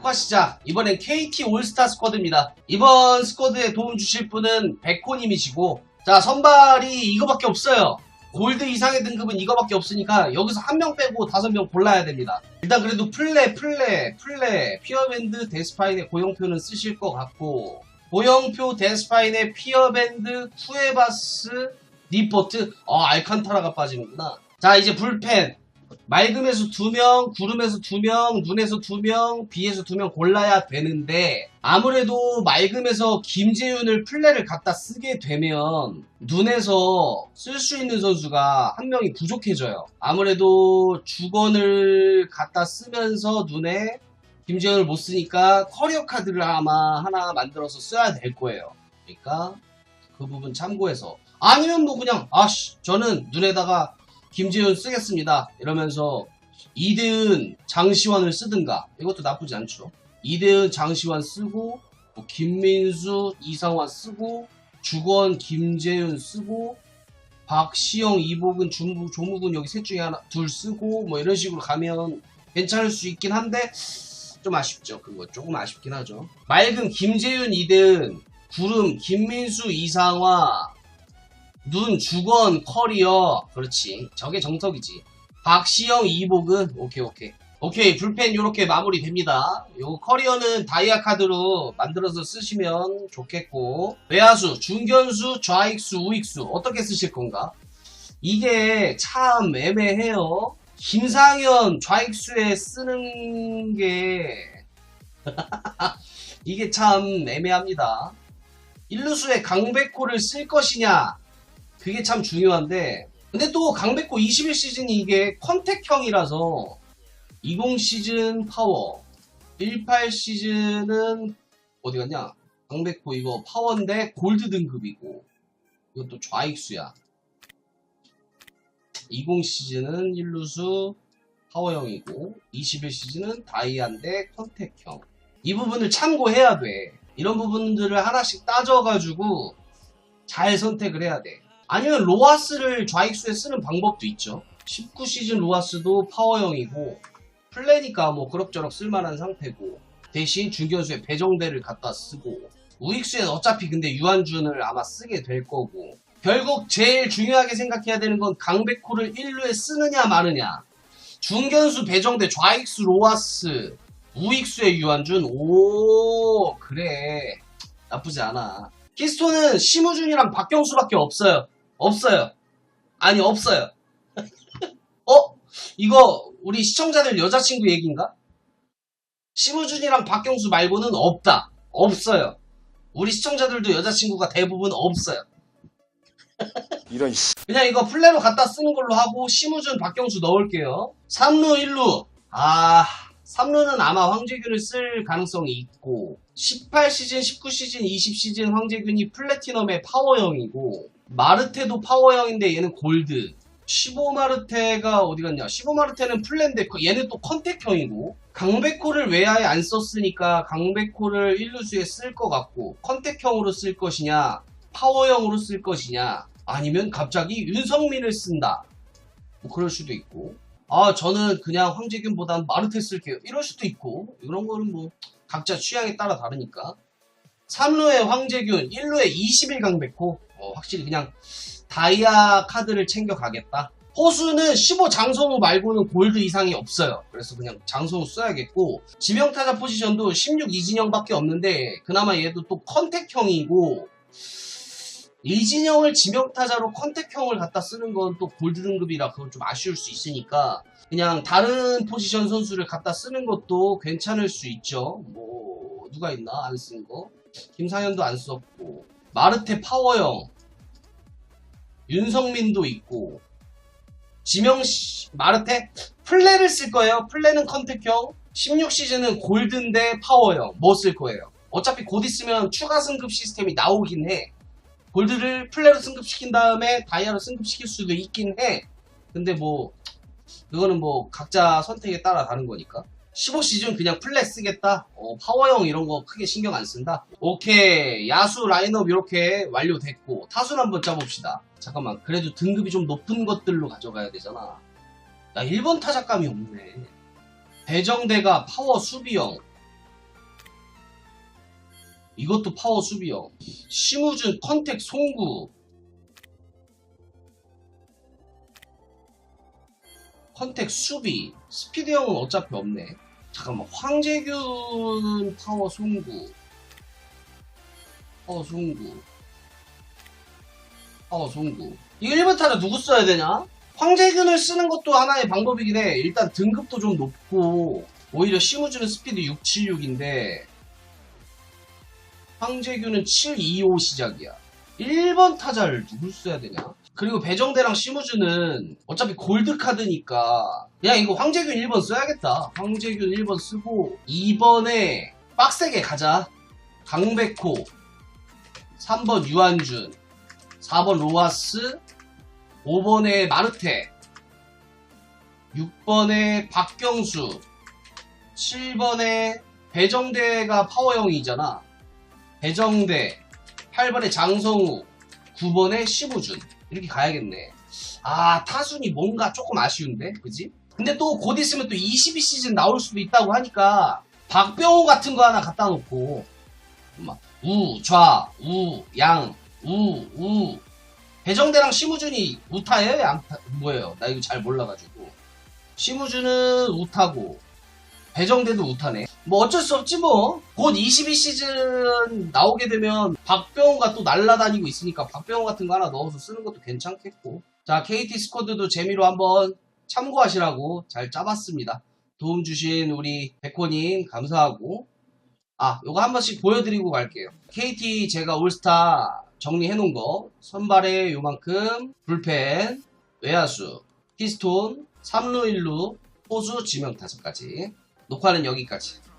녹화 시작. 이번엔 KT 올스타 스쿼드입니다. 이번 스쿼드에 도움 주실 분은 백호님이시고, 자, 선발이 이거밖에 없어요. 골드 이상의 등급은 이거밖에 없으니까 여기서 한 명 빼고 다섯 명 골라야 됩니다. 일단 그래도 플레, 플레, 플레, 피어밴드, 데스파인의 고용표는 쓰실 것 같고, 고용표, 데스파인의 피어밴드, 쿠에바스, 니포트, 어, 알칸타라가 빠지는구나. 자, 이제 불펜. 맑음에서 두 명, 구름에서 두 명, 눈에서 두 명, 비에서 두 명 골라야 되는데 아무래도 맑음에서 김재윤을 플레를 갖다 쓰게 되면 눈에서 쓸 수 있는 선수가 한 명이 부족해져요. 아무래도 주건을 갖다 쓰면서 눈에 김재윤을 못 쓰니까 커리어 카드를 아마 하나 만들어서 써야 될 거예요. 그러니까 그 부분 참고해서 아니면 뭐 그냥 아씨 저는 눈에다가 김재윤 쓰겠습니다. 이러면서 이대은 장시환을 쓰든가 이것도 나쁘지 않죠. 이대은 장시환 쓰고 뭐 김민수 이상환 쓰고 주건 김재윤 쓰고 박시영 이복은 중부 조묵은 여기 셋 중에 하나 둘 쓰고 뭐 이런 식으로 가면 괜찮을 수 있긴 한데 좀 아쉽죠. 그거 조금 아쉽긴 하죠. 맑은 김재윤 이대은 구름 김민수 이상화 눈, 주건, 커리어. 그렇지. 저게 정석이지. 박시영, 이복은 오케이, 오케이. 오케이, 불펜 요렇게 마무리 됩니다. 요 커리어는 다이아 카드로 만들어서 쓰시면 좋겠고. 외야수, 중견수, 좌익수, 우익수. 어떻게 쓰실 건가? 이게 참 애매해요. 김상현 좌익수에 쓰는 게 이게 참 애매합니다. 일루수에 강백호를 쓸 것이냐 그게 참 중요한데 근데 또 강백호 21 시즌이 이게 컨택형이라서 20 시즌 파워 18 시즌은 어디 갔냐? 강백호 이거 파워인데 골드 등급이고 이것도 좌익수야. 20 시즌은 일루수 파워형이고 21 시즌은 다이아인데 컨택형. 이 부분을 참고해야 돼. 이런 부분들을 하나씩 따져가지고 잘 선택을 해야 돼 아니면 로아스를 좌익수에 쓰는 방법도 있죠. 19시즌 로아스도 파워형이고 플레니까 뭐 그럭저럭 쓸만한 상태고 대신 중견수에 배정대를 갖다 쓰고 우익수엔 어차피 근데 유한준을 아마 쓰게 될 거고 결국 제일 중요하게 생각해야 되는 건 강백호를 1루에 쓰느냐 마느냐. 중견수 배정대 좌익수 로아스 우익수의 유한준 오 그래. 나쁘지 않아. 키스톤은 심우준이랑 박경수밖에 없어요 없어요. 아니, 없어요. 어? 이거, 우리 시청자들 여자친구 얘기인가? 심우준이랑 박경수 말고는 없다. 없어요. 우리 시청자들도 여자친구가 대부분 없어요. 이런 씨. 그냥 이거 플레로 갖다 쓰는 걸로 하고, 심우준, 박경수 넣을게요. 3루, 1루. 아, 3루는 아마 황재균을 쓸 가능성이 있고, 18시즌, 19시즌, 20시즌 황재균이 플래티넘의 파워형이고, 마르테도 파워형인데 얘는 골드. 15마르테가 어디 갔냐? 15마르테는 플랜데 얘는 또 컨택형이고 강백호를 외야에 안 썼으니까 강백호를 1루수에 쓸 것 같고 컨택형으로 쓸 것이냐? 파워형으로 쓸 것이냐? 아니면 갑자기 윤성민을 쓴다. 뭐 그럴 수도 있고. 아 저는 그냥 황재균보단 마르테 쓸게요. 이럴 수도 있고. 이런 거는 뭐 각자 취향에 따라 다르니까. 3루에 황재균 1루에 21 강백호 어, 확실히 그냥 다이아 카드를 챙겨 가겠다. 호수는 15 장성우 말고는 골드 이상이 없어요. 그래서 그냥 장성우 써야겠고 지명타자 포지션도 16 이진영밖에 없는데 그나마 얘도 또 컨택형이고 이진영을 지명타자로 컨택형을 갖다 쓰는 건 또 골드 등급이라 그건 좀 아쉬울 수 있으니까 그냥 다른 포지션 선수를 갖다 쓰는 것도 괜찮을 수 있죠. 뭐 누가 있나 안 쓴 거? 김상현도 안 썼고 마르테 파워형 윤성민도 있고 지명 씨 마르테 플레를 쓸 거예요. 플레는 컨택형 16시즌은 골든데 파워형 뭐 쓸 거예요. 어차피 곧 있으면 추가 승급 시스템이 나오긴 해. 골드를 플레로 승급시킨 다음에 다이아로 승급시킬 수도 있긴 해. 근데 뭐 그거는 뭐 각자 선택에 따라 다른 거니까. 15시즌 그냥 플랫 쓰겠다. 어, 파워형 이런 거 크게 신경 안 쓴다. 오케이. 야수 라인업 이렇게 완료됐고 타순 한번 짜봅시다. 잠깐만. 그래도 등급이 좀 높은 것들로 가져가야 되잖아. 나 1번 타작감이 없네. 배정대가 파워 수비형. 이것도 파워 수비형. 심우준, 컨택, 송구. 컨택, 수비. 스피드형은 어차피 없네. 잠깐만, 황재균, 파워, 송구. 파워, 송구. 파워, 송구. 이거 1번 타자 누구 써야 되냐? 황재균을 쓰는 것도 하나의 방법이긴 해. 일단 등급도 좀 높고, 오히려 심우준은 스피드 676인데, 황재균은 725 시작이야. 1번 타자를 누굴 써야 되냐? 그리고 배정대랑 심우준은 어차피 골드 카드니까 그냥 이거 황재균 1번 써야겠다. 황재균 1번 쓰고 2번에 빡세게 가자. 강백호 3번 유한준 4번 로하스 5번에 마르테 6번에 박경수 7번에 배정대가 파워형이잖아. 배정대 8번에 장성우 9번에 심우준 이렇게 가야겠네 아 타순이 뭔가 조금 아쉬운데 그지? 근데 또 곧 있으면 또 22 시즌 나올 수도 있다고 하니까 박병호 같은 거 하나 갖다 놓고 막 우, 좌, 우, 양, 우, 우 배정대랑 심우준이 우타예요? 양타 뭐예요? 나 이거 잘 몰라가지고 심우준은 우타고 배정대도 우타네. 뭐 어쩔 수 없지 뭐. 곧 22시즌 나오게 되면 박병호가 또 날라다니고 있으니까 박병호 같은 거 하나 넣어서 쓰는 것도 괜찮겠고. 자, KT 스쿼드도 재미로 한번 참고하시라고 잘 짜봤습니다. 도움 주신 우리 백호님 감사하고. 아, 요거 한 번씩 보여드리고 갈게요. KT 제가 올스타 정리해 놓은 거. 선발에 요만큼, 불펜, 외야수, 피스톤, 3루 1루, 포수 지명 다섯 가지. 녹화는 여기까지.